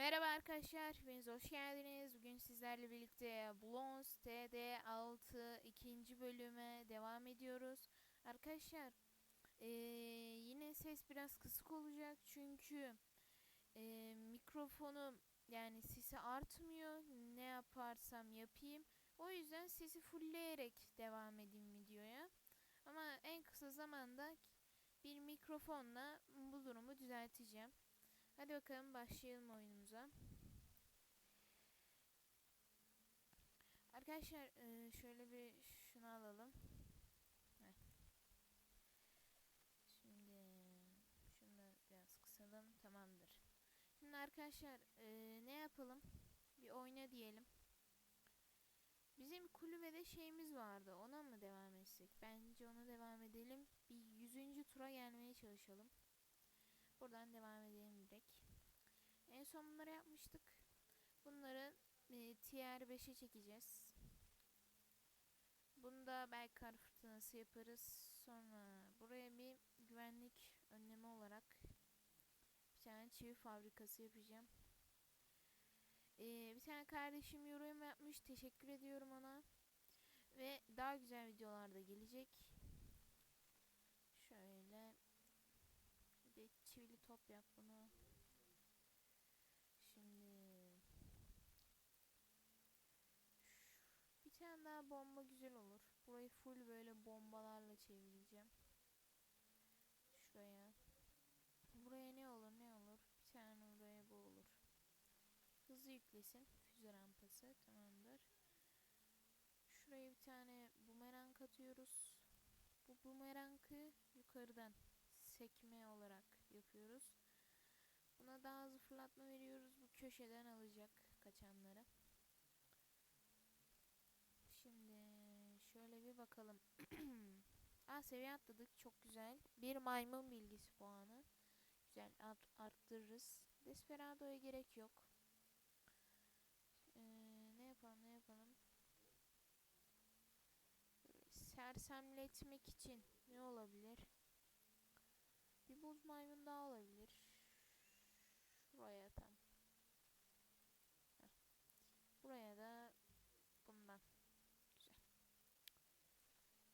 Merhaba arkadaşlar, hepiniz hoş geldiniz. Bugün sizlerle birlikte Blons TD6 ikinci bölüme devam ediyoruz. Arkadaşlar, eee, yine ses biraz kısık olacak çünkü eee, mikrofonum yani sesi artmıyor. Ne yaparsam yapayım. O yüzden sesi fullleyerek devam edeyim videoya. Ama en kısa zamanda bir mikrofonla bu durumu düzelteceğim. Hadi bakalım başlayalım oyunumuza. Arkadaşlar e, şöyle bir şunu alalım. Şimdi şunu da biraz kısalım. Tamamdır. Şimdi arkadaşlar e, ne yapalım? Bir oyna diyelim. Bizim kulübede şeyimiz vardı. Ona mı devam etsek? Bence ona devam edelim. Bir yüzüncü tura gelmeye çalışalım. Buradan devam edelim. En son bunları yapmıştık. Bunları e, tier 5'e çekeceğiz. Bunu da belki kar fırtınası yaparız. Sonra buraya bir güvenlik önlemi olarak bir tane çivi fabrikası yapacağım. Ee, bir tane kardeşim yorum yapmış. Teşekkür ediyorum ona. Ve daha güzel videolar da gelecek. Şöyle bir de çivili top yap bunu. Şimdi bir tane daha bomba güzel olur. Burayı full böyle bombalarla çevireceğim. Şuraya. Buraya ne olur ne olur. Bir tane buraya bu olur. Hızlı yüklesin. Füze rampası. Tamamdır. Şuraya bir tane bumerang atıyoruz. Bu bumerangı yukarıdan sekme olarak yapıyoruz. Buna daha hızlı fırlatma veriyoruz. Bu köşeden alacak kaçanları. Şimdi şöyle bir bakalım. Aa seviye atladık. Çok güzel. Bir maymun bilgisi puanı. Güzel art arttırırız. Desperado'ya gerek yok. Ee, ne yapalım ne yapalım. Sersemletmek için ne olabilir? Bir buz maymun daha olabilir. Şuraya tam. Heh. Buraya da bundan. Güzel.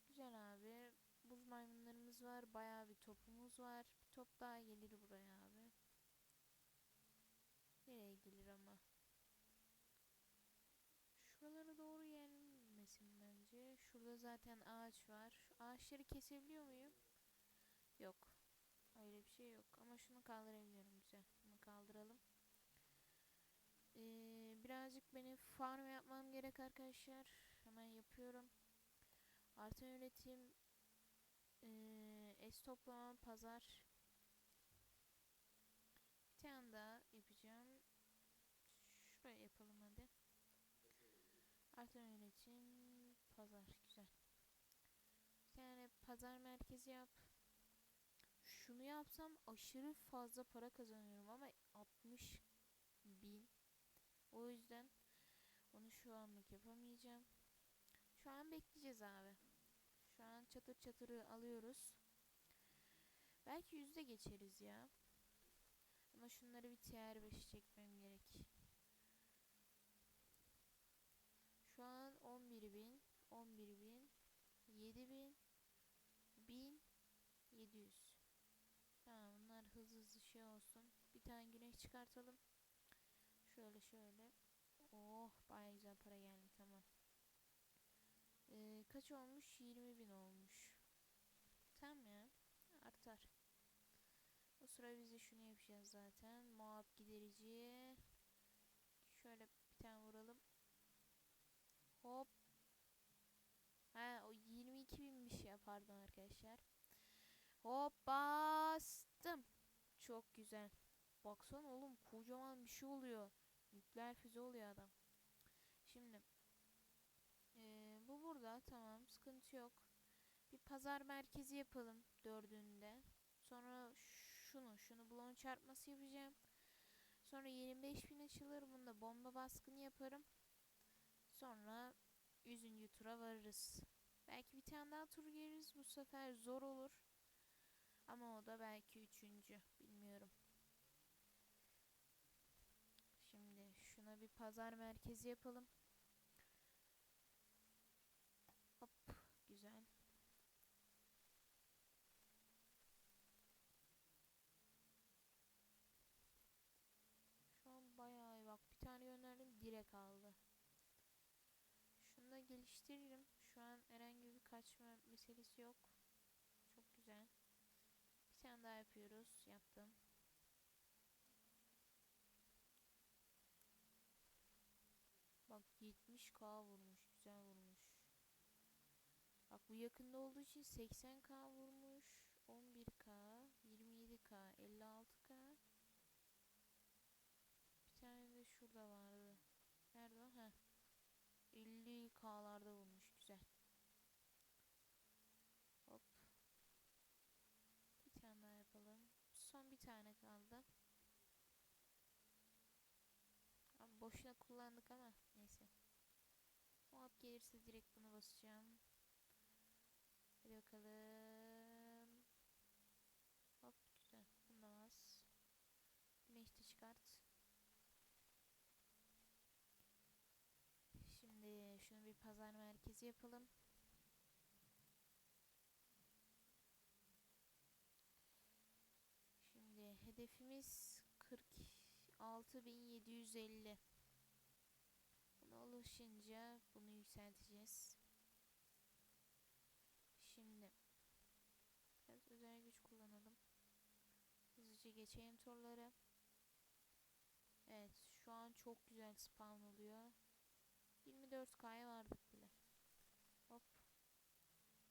Güzel abi. Buz maymunlarımız var. Bayağı bir topumuz var. Bir top daha gelir buraya abi. Nereye gelir ama? Şuralara doğru gelmesin bence. Şurada zaten ağaç var. Şu ağaçları kesebiliyor muyum? Yok. Öyle bir şey yok. Ama şunu kaldırabiliyorum. Güzel. Bunu kaldıralım. Ee, birazcık benim farm yapmam gerek arkadaşlar. Hemen yapıyorum. Artan üretim. Ee, es toplama pazar. Bir tane daha yapacağım. Şuraya yapalım hadi. Artan üretim pazar. Güzel. Bir tane pazar merkezi yap şunu yapsam aşırı fazla para kazanıyorum ama 60 bin. O yüzden onu şu anlık yapamayacağım. Şu an bekleyeceğiz abi. Şu an çatır çatırı alıyoruz. Belki yüzde geçeriz ya. Ama şunları bir tier 5 çekmem gerek. Şu an 11 bin, 11 bin, 7 bin, 1000, 700. Tamam bunlar hızlı hızlı şey olsun. Bir tane güneş çıkartalım. Şöyle şöyle. Oh baya güzel para geldi tamam. Ee, kaç olmuş? 20 bin olmuş. Tamam ya. Artar. O sıra biz de şunu yapacağız zaten. Muhab giderici. Şöyle bir tane vuralım. Hop. Ha o 22 binmiş ya pardon arkadaşlar. Hop bastım. Çok güzel. Baksana oğlum kocaman bir şey oluyor. Nükleer füze oluyor adam. Şimdi bu burada tamam sıkıntı yok. Bir pazar merkezi yapalım dördünde. Sonra şunu şunu blon çarpması yapacağım. Sonra 25 bin açılır. Bunda bomba baskını yaparım. Sonra 100. tura varırız. Belki bir tane daha tur geliriz. Bu sefer zor olur. Ama o da belki üçüncü. Bilmiyorum. Şuna bir pazar merkezi yapalım. Hop güzel. Şu an bayağı iyi. Bak bir tane gönderdim direkt aldı. Şunu da geliştiririm. Şu an herhangi bir kaçma meselesi yok. Çok güzel. Bir tane daha yapıyoruz. Yaptım. Bak 70k vurmuş. Güzel vurmuş. Bak bu yakında olduğu için 80k vurmuş. 11k, 27k, 56k. Bir tane de şurada vardı. Nerede o? Heh. 50k'larda vurmuş. Güzel. Hop. Bir tane daha yapalım. Son bir tane kaldı. Abi boşuna kullandık ama neyse. At gelirse direkt bunu basacağım. Hadi bakalım. Hop güzel. Bunu da bas. Güneş de çıkart. Şimdi şunu bir pazar merkezi yapalım. Şimdi hedefimiz 46.750. Buna ulaşınca bunu yükselteceğiz. Şimdi biraz özel güç kullanalım. Hızlıca geçeyim turları. Evet şu an çok güzel spawn oluyor. 24K'ya vardık bile. Hop.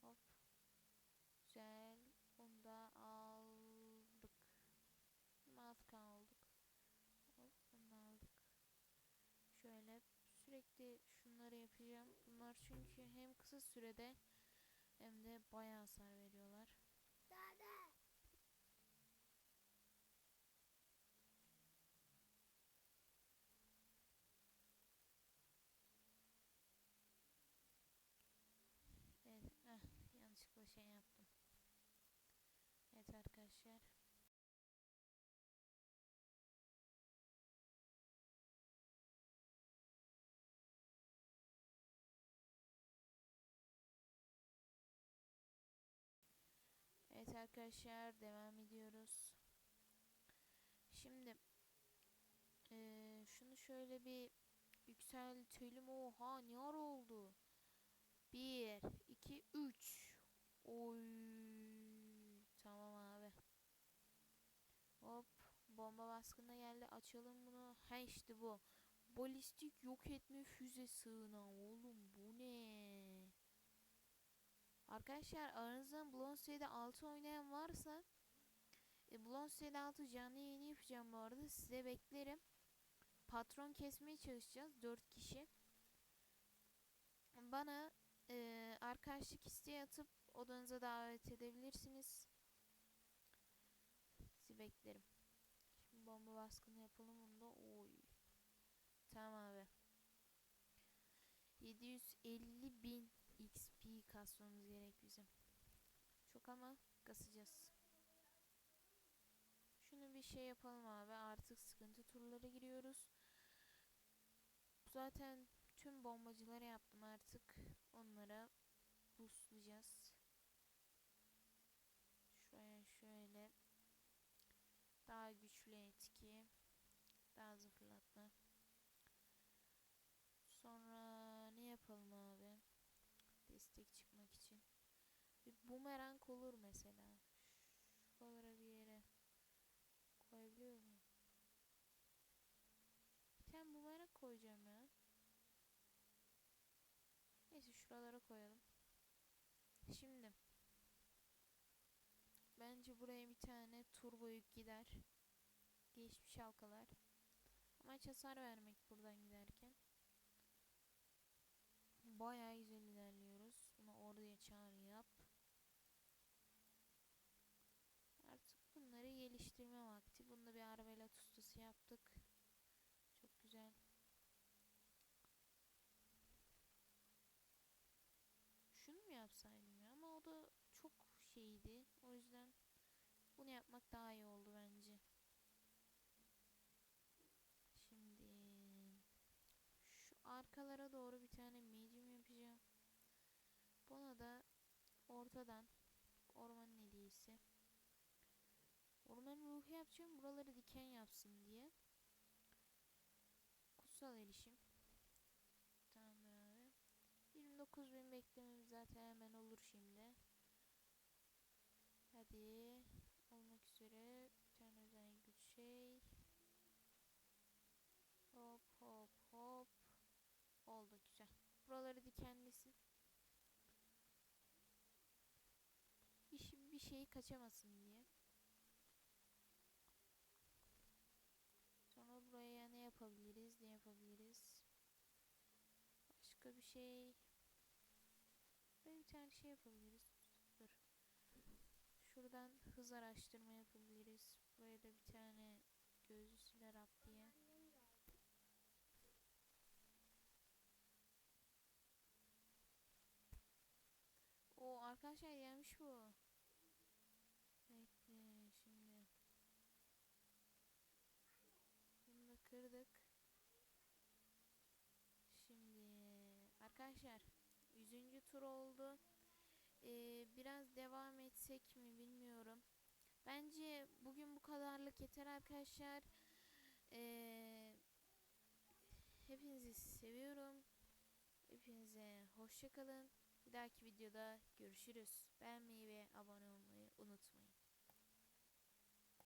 Hop. Güzel. Onu da aldık. 26K olduk. Hop da aldık. Şöyle sürekli şunları yapacağım. Bunlar çünkü hem kısa sürede hem de bayağı hasar veriyorlar. Evet, eh, yanlışlıkla şey yaptım. Evet arkadaşlar. Evet arkadaşlar devam ediyoruz. Şimdi eee, şunu şöyle bir yükseltelim. Oha ne ara oldu? 1, 2, 3. Oy. Tamam abi. Hop. Bomba baskına geldi. Açalım bunu. Ha işte bu. Balistik yok etme füze sığınağı. Oğlum bu ne? Arkadaşlar aranızdan Blonse'de 6 oynayan varsa e, Blonse'de 6 canlı yayını yapacağım bu arada. Size beklerim. Patron kesmeye çalışacağız. 4 kişi. Bana e, arkadaşlık isteği atıp odanıza davet edebilirsiniz. Sizi beklerim. Bomba baskını yapalım da. Oy. Tamam abi. 750 bin XP kasmamız gerek bizim. Çok ama kasacağız. Şunu bir şey yapalım abi. Artık sıkıntı turlara giriyoruz. Zaten tüm bombacıları yaptım artık. Onlara boostlayacağız. Şuraya şöyle daha güçlü etki, daha hızlı fırlatma. Sonra ne yapalım abi? Destek çıkmak için. Bir bumerang olur mesela. Şuralara bir yere koyabiliyor muyum? Bir bumerang koyacağım ya. Neyse şuralara koyalım. Şimdi bence buraya bir tane turbo yük gider. Geçmiş halkalar. Amaç hasar vermek buradan giderken. Bayağı güzel ilerliyoruz. Bunu oraya çağrı yap. Artık bunları geliştirme vakti. Bunda bir arbelat ustası yaptık. Çok güzel. Şunu mu yapsaydım ya ama o da çok şeydi. O yüzden bunu yapmak daha iyi oldu bence. Şimdi arkalara doğru bir tane medium yapacağım. Buna da ortadan ormanın hediyesi. Orman ruhu yapacağım. Buraları diken yapsın diye. Kutsal erişim. Tamamdır abi. 29 bin beklememiz zaten hemen olur şimdi. Hadi. Olmak üzere. Bir tane özel güç şey. Hop hop hop. Oldu güzel. Buraları dikenlesin. Bir, şey- bir şeyi kaçamasın diye. Sonra buraya ne yapabiliriz? Ne yapabiliriz? Başka bir şey. Bir tane şey yapabiliriz. Dur. Şuradan hız araştırma yapabiliriz. Buraya da bir tane gözlü silah yap diye. O arkadaşlar gelmiş bu. Bekle şimdi. Bunu da kırdık. Şimdi arkadaşlar 100. tur oldu. Ee, biraz devam etsek mi bilmiyorum. Bence bugün bu kadarlık yeter arkadaşlar. Ee, hepinizi seviyorum. Hepinize hoşça kalın. Bir dahaki videoda görüşürüz. Beğenmeyi ve abone olmayı unutmayın.